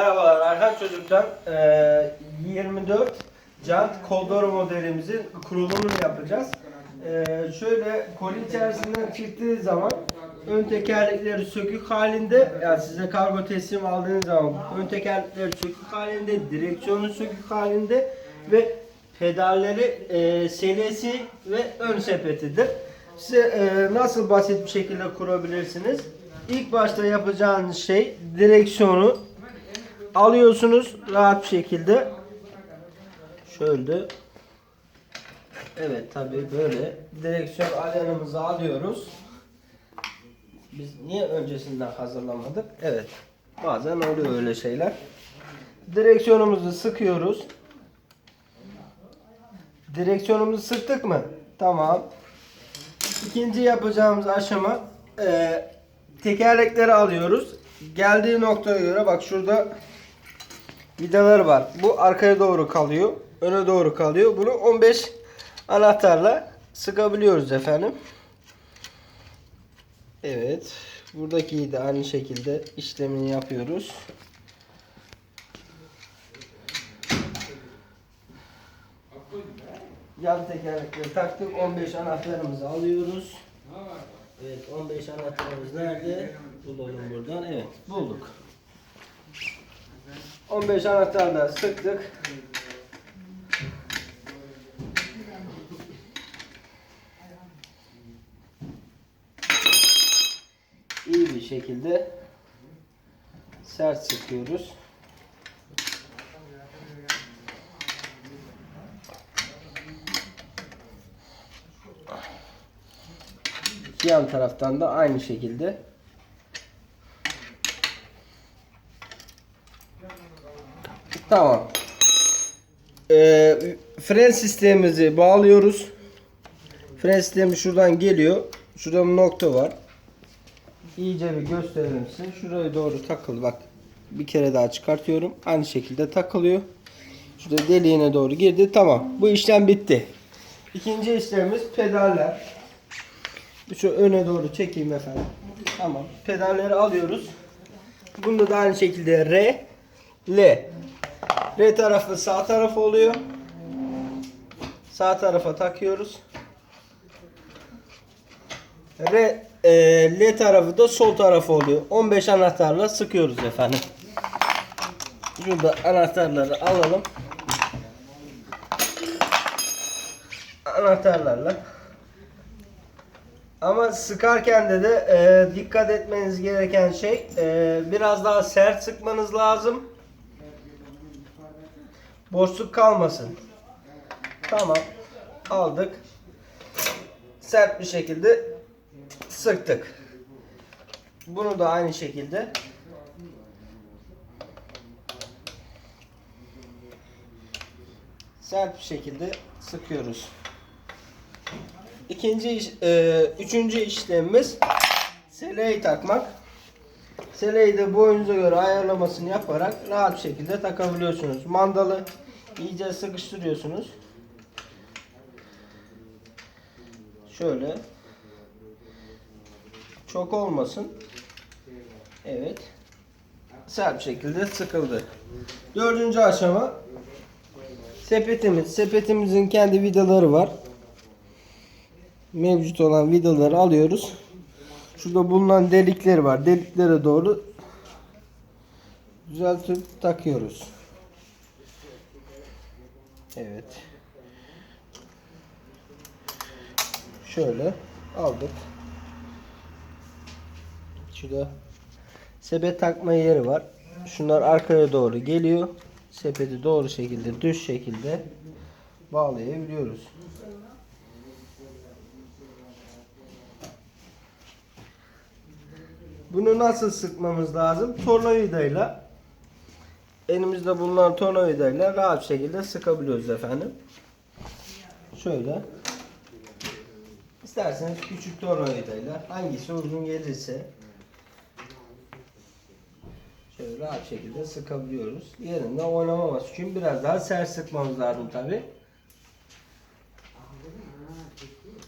Merhabalar Erkan Çocuk'tan eee, 24 jant Coldoro modelimizin kurulumunu yapacağız. Eee, şöyle koli içerisinden çıktığı zaman ön tekerlekleri sökük halinde yani size kargo teslim aldığınız zaman ön tekerlekleri sökük halinde direksiyonu sökük halinde ve pedalleri eee selesi ve ön sepetidir. Size nasıl basit bir şekilde kurabilirsiniz? İlk başta yapacağınız şey direksiyonu alıyorsunuz rahat bir şekilde. Şöyle. Evet tabi böyle. Direksiyon alanımızı alıyoruz. Biz niye öncesinden hazırlamadık? Evet. Bazen oluyor öyle şeyler. Direksiyonumuzu sıkıyoruz. Direksiyonumuzu sıktık mı? Tamam. İkinci yapacağımız aşama eee, tekerlekleri alıyoruz. Geldiği noktaya göre bak şurada vidaları var. Bu arkaya doğru kalıyor. Öne doğru kalıyor. Bunu 15 anahtarla sıkabiliyoruz efendim. Evet. Buradaki de aynı şekilde işlemini yapıyoruz. Yan tekerlekleri taktık. 15 anahtarımızı alıyoruz. Evet 15 anahtarımız nerede? Bulalım buradan. Evet bulduk. 15 anahtarla sıktık. İyi bir şekilde sert sıkıyoruz. Yan taraftan da aynı şekilde Tamam. Ee, fren sistemimizi bağlıyoruz. Fren sistemi şuradan geliyor. Şurada bir nokta var. İyice bir gösterelim size. Şuraya doğru takıl bak. Bir kere daha çıkartıyorum. Aynı şekilde takılıyor. Şurada deliğine doğru girdi. Tamam. Bu işlem bitti. İkinci işlemimiz pedaller. Şu öne doğru çekeyim efendim. Tamam. Pedalleri alıyoruz. Bunda da aynı şekilde R, L. R tarafı sağ taraf oluyor. Sağ tarafa takıyoruz. R, e, L tarafı da sol tarafı oluyor. 15 anahtarla sıkıyoruz efendim. Şurada anahtarları alalım. Anahtarlarla. Ama sıkarken de de e, dikkat etmeniz gereken şey e, biraz daha sert sıkmanız lazım. Boşluk kalmasın. Tamam. Aldık. Sert bir şekilde sıktık. Bunu da aynı şekilde sert bir şekilde sıkıyoruz. İkinci e, üçüncü işlemimiz seleyi takmak. Seleyi de boyunuza göre ayarlamasını yaparak rahat bir şekilde takabiliyorsunuz. Mandalı iyice sıkıştırıyorsunuz. Şöyle. Çok olmasın. Evet. Sert şekilde sıkıldı. Dördüncü aşama sepetimiz. Sepetimizin kendi vidaları var mevcut olan vidaları alıyoruz. Şurada bulunan delikler var. Deliklere doğru düzeltip takıyoruz. Evet. Şöyle aldık. Şurada sepet takma yeri var. Şunlar arkaya doğru geliyor. Sepeti doğru şekilde düz şekilde bağlayabiliyoruz. Bunu nasıl sıkmamız lazım? Tornavidayla elimizde bulunan tornavidayla rahat şekilde sıkabiliyoruz efendim. Şöyle. İsterseniz küçük tornavidayla hangisi uzun gelirse şöyle rahat şekilde sıkabiliyoruz. Yerinde oynamaması için biraz daha sert sıkmamız lazım tabi.